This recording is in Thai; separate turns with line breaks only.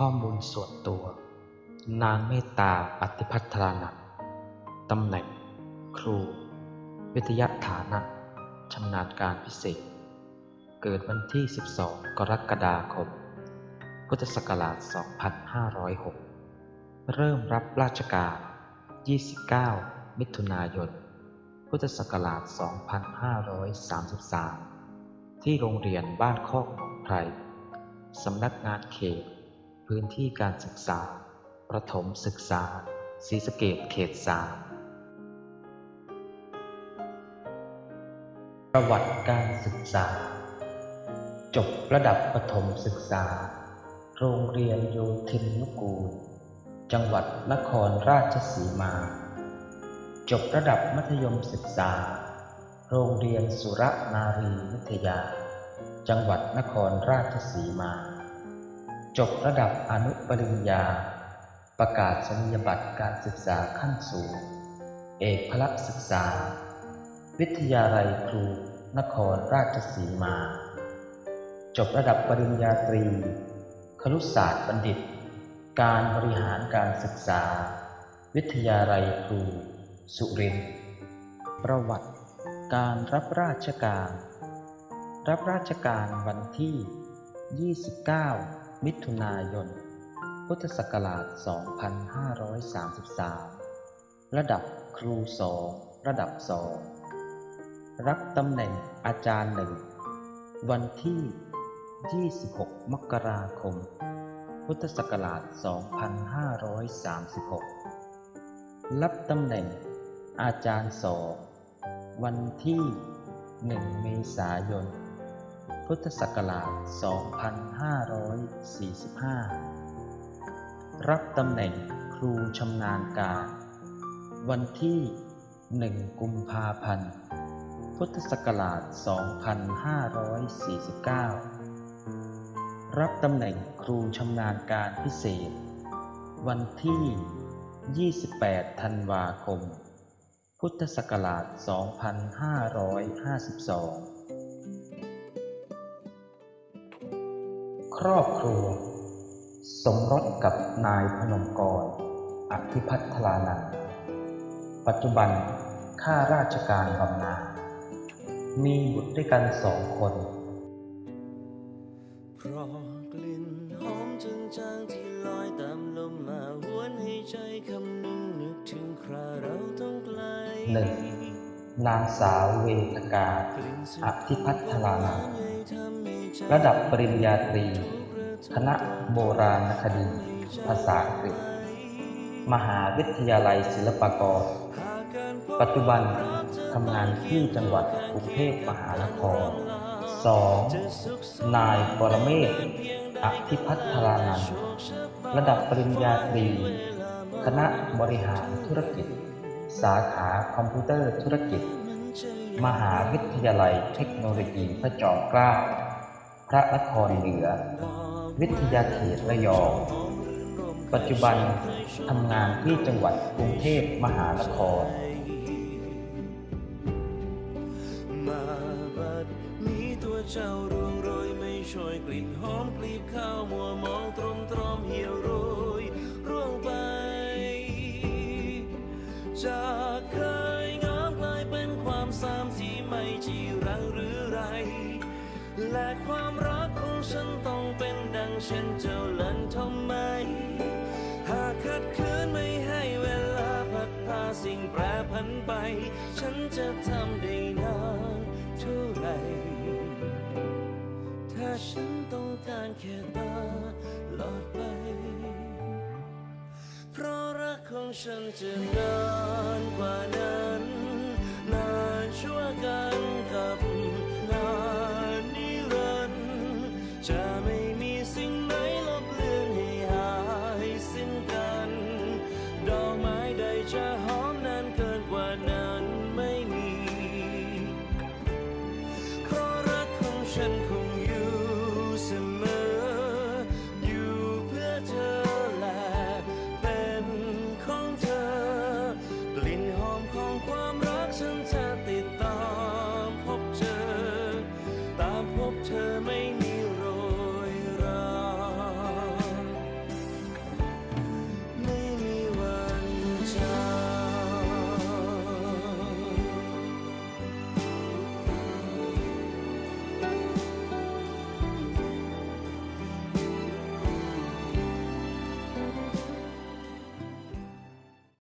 ข้อมูลส่วนตัว นางเมตตาอธิพัฒรานันตำแหน่ง ครู วิทยาฐานะชำนาญการพิเศษ เกิดวันที่ 12 กรกฎาคม พุทธศักราช 2506 เริ่มรับราชการ 29 มิถุนายน พุทธศักราช 2533 ที่โรงเรียนบ้านคอกหนองไพรสำนักงานเขต พื้นที่การศึกษา ประถมศึกษาศรีสะเกดเขตสามประวัติการศึกษา จบระดับประถมศึกษา โรงเรียนโยธินนุกูล จังหวัดนครราชสีมา จบระดับมัธยมศึกษา โรงเรียนสุรนารีวิทยา จังหวัดนครราชสีมา จบระดับอนุปริญญา ประกาศนียบัตรการศึกษาขั้นสูง เอกพละศึกษา วิทยาลัยครู นครราชสีมา จบระดับปริญญาตรี ครุศาสตร์บัณฑิต การบริหารการศึกษา วิทยาลัยครู สุรินทร์ประวัติการรับราชการ รับราชการวันที่ 29 มิถุนายน พุทธศักราช 2533 ระดับครูสองระดับสองรับตำแหน่งอาจารย์หนึ่ง วันที่ 26 มกราคม พุทธศักราช 2536 รับตำแหน่งอาจารย์สองวันที่ 1 เมษายน พุทธศักราช 2545 รับตำแหน่งครูชำนาญการ วันที่ 1 กุมภาพันธ์ พุทธศักราช 2549 รับตำแหน่งครูชำนาญการพิเศษ วันที่ 28 ธันวาคม พุทธศักราช 2552 ครอบครัว สมรสกับนายพนมกรอภิพัฒรานันท์ปัจจุบันข้าราชการบำนาญมีบุตรด้วยกันสองคน
เพราะกลิ่นหอมจางๆที่ลอยตามลมมาหวนให้ใจคำนึงนึกถึงคราเราต้องไกล
หนึ่งนางสาวเวทกาอภิพัฒรานันท์ ระดับปริญญาตรี คณะโบราณคดี ภาษาอังกฤษ มหาวิทยาลัยศิลปากร ปัจจุบันทำงานที่จังหวัดกรุงเทพมหานคร 2. นายปรเมศอภิพัฒรานันท์ระดับปริญญาตรี คณะบริหารธุรกิจ สาขาคอมพิวเตอร์ธุรกิจ มหาวิทยาลัยเทคโนโลยีพระจอมเกล้า พระนครเหนือ วิทยาเขตระยอง ปัจจุบันทำงานที่จังหวัดกรุงเทพมหานคร
มาบัดนี้ตัวเจ้าร่วงโรยไม่ช่วยกลิ่นหอมกลีบข้าวมัวมองตรมตรอมเหี่ยวโรยร่วงไป จากเคยงามกลายเป็นความสามที่ไม่จีรังหรือไร และความรักของฉันต้องเป็นดังเช่นเจ้าลันทำไม หากขัดขืนไม่ให้เวลาพัดพาสิ่งแปรผันไป ฉันจะทำได้นานเท่าไหรถ้าฉันต้องการแค่ตาหลอดไป เพราะรักของฉันจะนาน